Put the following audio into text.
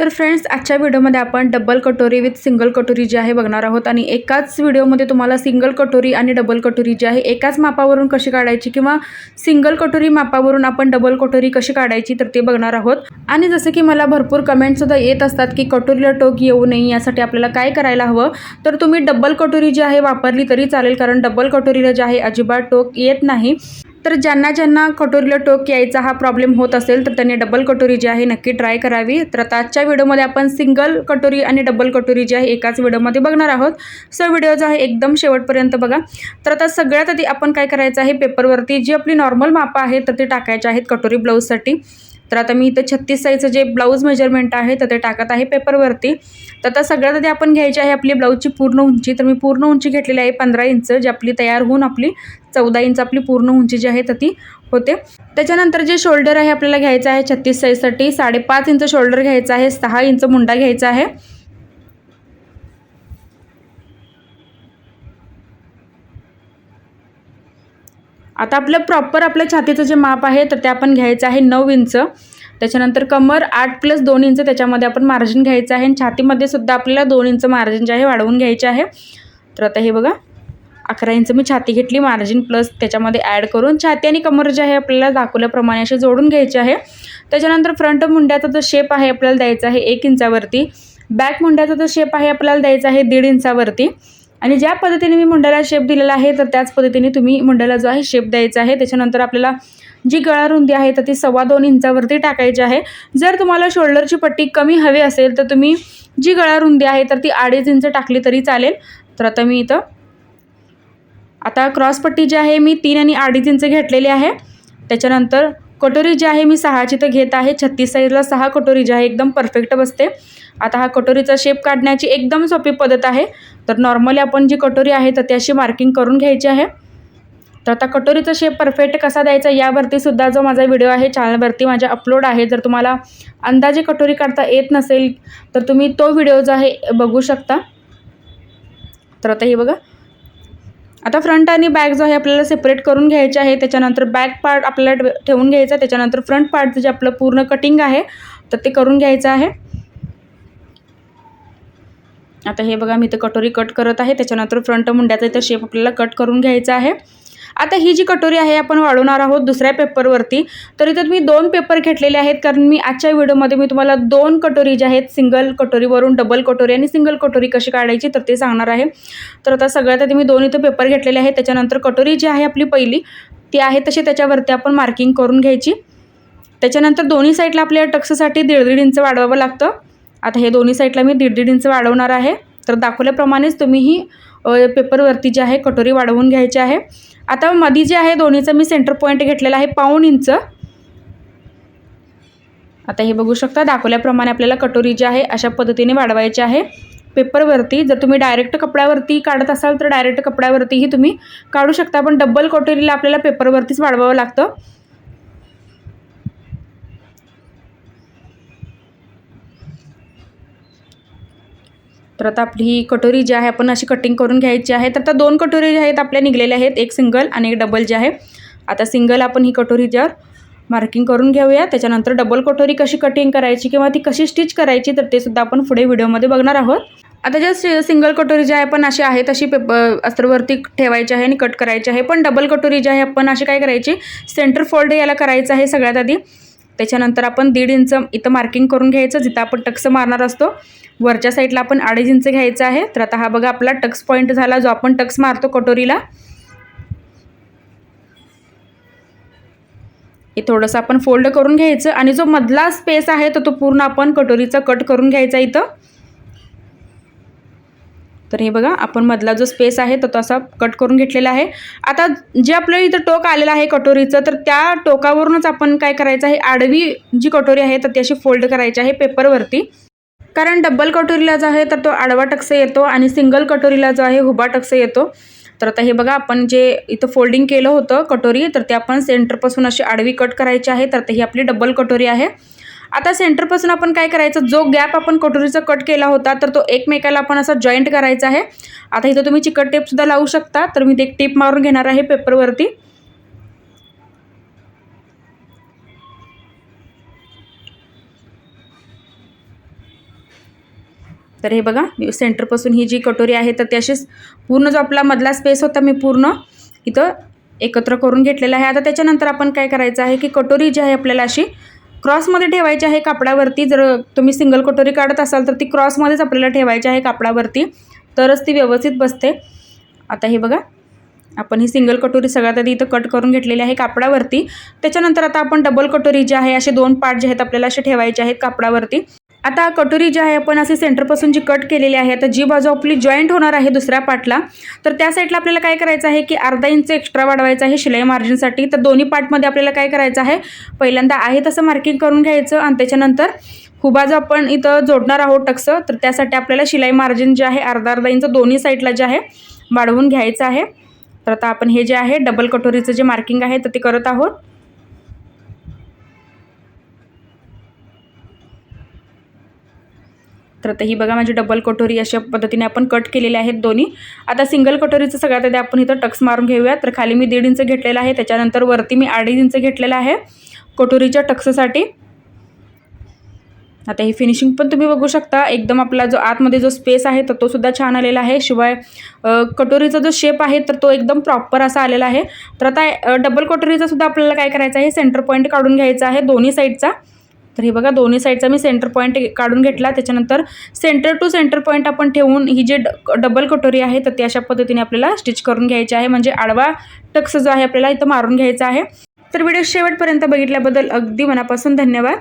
तर फ्रेंड्स आजच्या व्हिडिओमध्ये आपण डबल कटोरी विथ सिंगल कटोरी जी आहे बघणार आहोत. आणि एकाच व्हिडिओमध्ये तुम्हाला सिंगल कटोरी आणि डबल कटोरी जी आहे एकाच मापावरून कशी काढायची किंवा सिंगल कटोरी मापावरून आपण डबल कटोरी कशी काढायची तर ते बघणार आहोत. आणि जसं की मला भरपूर कमेंटसुद्धा येत असतात की कटोरीला टोक येऊ नये यासाठी आपल्याला काय करायला हवं? तर तुम्ही डबल कटोरी जी आहे वापरली तरी चालेल कारण डबल कटोरीला जे आहे अजिबात टोक येत नाही. तर ज्यांना ज्यांना कटोरीला टोक यायचा हा प्रॉब्लेम होत असेल तर त्यांनी डबल कटोरी जी आहे नक्की ट्राय करावी. तर आता आजच्या व्हिडिओमध्ये आपण सिंगल कटोरी आणि डबल कटोरी जी आहे एकाच व्हिडिओमध्ये बघणार आहोत. सो व्हिडिओ जो आहे एकदम शेवटपर्यंत बघा. तर आता सगळ्यात आधी आपण काय करायचं आहे पेपरवरती जी आपली नॉर्मल मापं आहेत तर ते टाकायचे आहेत कटोरी ब्लाऊजसाठी तर आता मी इथं छत्तीस साईजचं जे ब्लाऊज मेजरमेंट आहे तर ते टाकत आहे पेपरवरती तर आता सगळ्यात आधी आपण घ्यायची आहे आपली ब्लाऊजची पूर्ण उंची. तर मी पूर्ण उंची घेतलेली आहे पंधरा इंच जी आपली तयार होऊन आपली चौदा इंच आपली पूर्ण उंची जी आहे तर ती होते. त्याच्यानंतर जे शोल्डर आहे आपल्याला घ्यायचं आहे छत्तीस साईजसाठी साडेपाच इंच शोल्डर घ्यायचं आहे सहा इंच मुंडा घ्यायचा आहे. आता आपलं प्रॉपर आपल्या छातीचं जे माप आहे तर ते आपण घ्यायचं आहे नऊ इंच. त्याच्यानंतर कमर आठ प्लस दोन इंच त्याच्यामध्ये आपण मार्जिन घ्यायचं आहे. आणि छातीमध्ये सुद्धा आपल्याला दोन इंच मार्जिन जे आहे वाढवून घ्यायचे आहे. तर आता हे बघा अकरा इंच मी छाती घेतली मार्जिन प्लस त्याच्यामध्ये ॲड करून छाती आणि कमर जे आहे आपल्याला दाखवल्याप्रमाणे असे जोडून घ्यायचे आहे. त्याच्यानंतर फ्रंट मुंड्याचा जो शेप आहे आपल्याला द्यायचा आहे एक इंचावरती. बॅक मुंड्याचा जो शेप आहे आपल्याला द्यायचा आहे दीड इंचावरती. आणि ज्या पद्धतीने मी मुंड्याला शेप दिलेला आहे तर त्याच पद्धतीने तुम्ही मुंड्याला जो आहे शेप द्यायचा आहे. त्याच्यानंतर आपल्याला जी गळा रुंदी आहे तर ती सव्वा दोन इंचावरती टाकायची आहे. जर तुम्हाला शोल्डरची पट्टी कमी हवी असेल तर तुम्ही जी गळा रुंदी आहे तर ती अडीच इंच टाकली तरी चालेल. तर आता मी इथं आता क्रॉसपट्टी जी आहे मी तीन आणि अडीच इंच घेतलेली आहे. त्याच्यानंतर कटोरी जी आहे मी सहाची तर घेत आहे. छत्तीस साईजला सहा कटोरी जी आहे एकदम परफेक्ट बसते. आता हा कटोरीचा शेप काढण्याची एकदम सोपी पद्धत आहे. तर नॉर्मली आपण जी कटोरी आहे तर ती अशी मार्किंग करून घ्यायची आहे. तर आता कटोरीचा शेप परफेक्ट कसा द्यायचा यावरती सुद्धा जो माझा व्हिडिओ आहे चॅनलवरती माझ्या अपलोड आहे. जर तुम्हाला अंदाजे कटोरी काढता येत नसेल तर तुम्ही तो व्हिडिओ जो आहे बघू शकता. तर आता हे बघा. आता फ्रंट आणि बॅक जो आहे आपल्याला सेपरेट करून घ्यायचे आहे. त्याच्यानंतर बॅक पार्ट आपल्याला ठेवून घ्यायचा त्याच्यानंतर फ्रंट पार्टचं जे आपलं पूर्ण कटिंग आहे तर ते करून घ्यायचं आहे. आता हे बघा मी इथं कटोरी कट करत आहे. त्याच्यानंतर फ्रंट मुंड्याचा इथं शेप आपल्याला कट करून घ्यायचा आहे. आता ही जी कटोरी आहे आपण वाढवणार आहोत दुसऱ्या पेपरवरती. तर इथं मी दोन पेपर घेतलेले आहेत कारण मी आजच्या व्हिडिओमध्ये मी तुम्हाला दोन कटोरी ज्या आहेत सिंगल कटोरीवरून डबल कटोरी आणि सिंगल कटोरी कशी काढायची तर ते सांगणार आहे. तर आता सगळ्यात आधी मी दोन इथं पेपर घेतलेले आहेत त्याच्यानंतर कटोरी जी आहे आपली पहिली ती आहे तशी त्याच्यावरती आपण मार्किंग करून घ्यायची. त्याच्यानंतर दोन्ही साईडला आपल्या टक्ससाठी दीड दीड इंच वाढवावं लागतं. आता हे दोन्ही साईडला मी दीड दीड इंच वाढवणार आहे. तर दाखवल्याप्रमाणेच तुम्ही ही पेपरवरती जी आहे कटोरी वाढवून घ्यायची आहे. आता मधी जे आहे दोन्हीचं मी सेंटर पॉईंट घेतलेला आहे पाऊण इंच. आता हे बघू शकता दाखवल्याप्रमाणे आपल्याला कटोरी जी आहे अशा पद्धतीने वाढवायची आहे. पेपरवरती जर तुम्ही डायरेक्ट कपड्यावरती काढत असाल तर डायरेक्ट कपड्यावरतीही तुम्ही काढू शकता पण डबल कटोरीला आपल्याला पेपरवरतीच वाढवावं लागतं. तर आता आपली ही कटोरी जी आहे आपण अशी कटिंग करून घ्यायची आहे. तर आता दोन कटोरी ज्या आहेत आपल्या निघलेल्या आहेत. एक सिंगल आणि एक डबल जे आहे. आता सिंगल आपण ही कटोरी ज्यावर मार्किंग करून घेऊया. त्याच्यानंतर डबल कटोरी कशी कटिंग करायची किंवा ती कशी स्टिच करायची तर ते सुद्धा आपण पुढे व्हिडिओमध्ये बघणार आहोत. आता ज्या सिंगल कटोरी जी आहे पण अशी आहे तशी पेपर अस्त्रवरती ठेवायची आहे आणि कट करायची आहे. पण डबल कटोरी जी आहे आपण अशी काय करायची? सेंटर फोल्ड याला करायचं आहे सगळ्यात आधी. त्याच्यानंतर आपण दीड इंच इथं मार्किंग करून घ्यायचं जिथं आपण टक्स मारणार असतो. वरच्या साईडला आपण अडीच इंच घ्यायचं आहे. तर आता हा बघा आपला टक्स पॉईंट झाला जो आपण टक्स मारतो कटोरीला. हे थोडंसं आपण फोल्ड करून घ्यायचं. आणि जो मधला स्पेस आहे तो तो पूर्ण आपण कटोरीचा कट करून घ्यायचा इथं. तर हे बघा आपण मधला जो स्पेस आहे तो तसा कट करून घेतलेला आहे. आता जे आपलं इथं टोक आलेलं आहे कटोरीचं तर त्या टोकावरूनच आपण काय करायचं आहे? आडवी जी कटोरी आहे तर ती अशी फोल्ड करायची आहे पेपरवरती कारण डबल कटोरीला जो आहे तर तो आडवा टक्स येतो आणि सिंगल कटोरीला जो आहे हुबा टक्स येतो. तर आता हे बघा आपण जे इथं फोल्डिंग केलं होतं कटोरी तर ते आपण सेंटरपासून अशी आडवी कट करायची आहे तर ही आपली डबल कटोरी आहे. आता सेंटरपासून आपण काय करायचं? जो गॅप आपण कटोरीचा कट केला होता तर तो एकमेकाला आपण असा जॉईंट करायचा आहे. आता इथं तुम्ही चिकट टेपसुद्धा लावू शकता. तर मी ते एक टेप मारून घेणार आहे पेपरवरती तर हे बघा मी सेंटरपासून ही जी कटोरी आहे तर त्याशीच पूर्ण जो आपला मधला स्पेस होता मी पूर्ण इथं एकत्र करून घेतलेला आहे. आता त्याच्यानंतर आपण काय करायचं आहे की कटोरी जी आहे आपल्याला अशी क्रॉसमध्ये ठेवायची आहे कापडावरती. जर तुम्ही सिंगल कटोरी काढत असाल तर ती क्रॉसमध्येच आपल्याला ठेवायची आहे कापडावरती. तरच ती व्यवस्थित बसते. आता हे बघा. आपण ही सिंगल कटोरी सगळ्यात आधी इथं कट करून घेतलेली आहे कापडावरती. त्याच्यानंतर आता आपण डबल कटोरी जी आहे असे दोन पार्ट जे आहेत आपल्याला असे ठेवायचे आहेत कापडावरती. आता कटोरी जी आहे आपण असे सेंटरपासून जी कट केलेली आहे आता जी बाजू आपली जॉईंट होणार आहे दुसऱ्या पार्टला तर त्या साईडला आपल्याला काय करायचं आहे की अर्धा इंच एक्स्ट्रा वाढवायचं आहे शिलाई मार्जिनसाठी तर दोन्ही पार्टमध्ये आपल्याला काय करायचं आहे पहिल्यांदा आहे तसं मार्किंग करून घ्यायचं आणि त्याच्यानंतर हुबा जो आपण इथं जोडणार आहोत टक्स तर त्यासाठी आपल्याला शिलाई मार्जिन जे आहे अर्धा अर्धा इंच दोन्ही साईडला जे आहे वाढवून घ्यायचं आहे. तर आता आपण हे जे आहे डबल कटोरीचं जे मार्किंग आहे तर ते करत आहोत. तर आता ही बघा माझी डबल कटोरी अशा पद्धतीने आपण कट केलेले आहेत दोन्ही. आता सिंगल कटोरीचं सगळ्यात आधी आपण इथं टक्स मारून घेऊया. तर खाली मी दीड इंच घेतलेलं आहे. त्याच्यानंतर वरती मी अडीच इंच घेतलेलं आहे कटोरीच्या टक्ससाठी. आता ही फिनिशिंग पण तुम्ही बघू शकता. एकदम आपला जो आतमध्ये जो स्पेस आहे तर तो सुद्धा छान आलेला आहे. शिवाय कटोरीचा जो शेप आहे तर तो एकदम प्रॉपर असा आलेला आहे. तर आता डबल कटोरीचा सुद्धा आपल्याला काय करायचं आहे? सेंटर पॉईंट काढून घ्यायचा आहे दोन्ही साईडचा तर हे बघा दोन्ही साईडचा मी सेंटर पॉईंट काढून घेतला. त्याच्यानंतर सेंटर टू सेंटर पॉईंट आपण ठेवून ही जी ड डबल कटोरी आहे तर ती अशा पद्धतीने आपल्याला स्टिच करून घ्यायची आहे. म्हणजे आडवा टक्स जो आहे आपल्याला इथं मारून घ्यायचा आहे. तर व्हिडिओ शेवटपर्यंत बघितल्याबद्दल अगदी मनापासून धन्यवाद.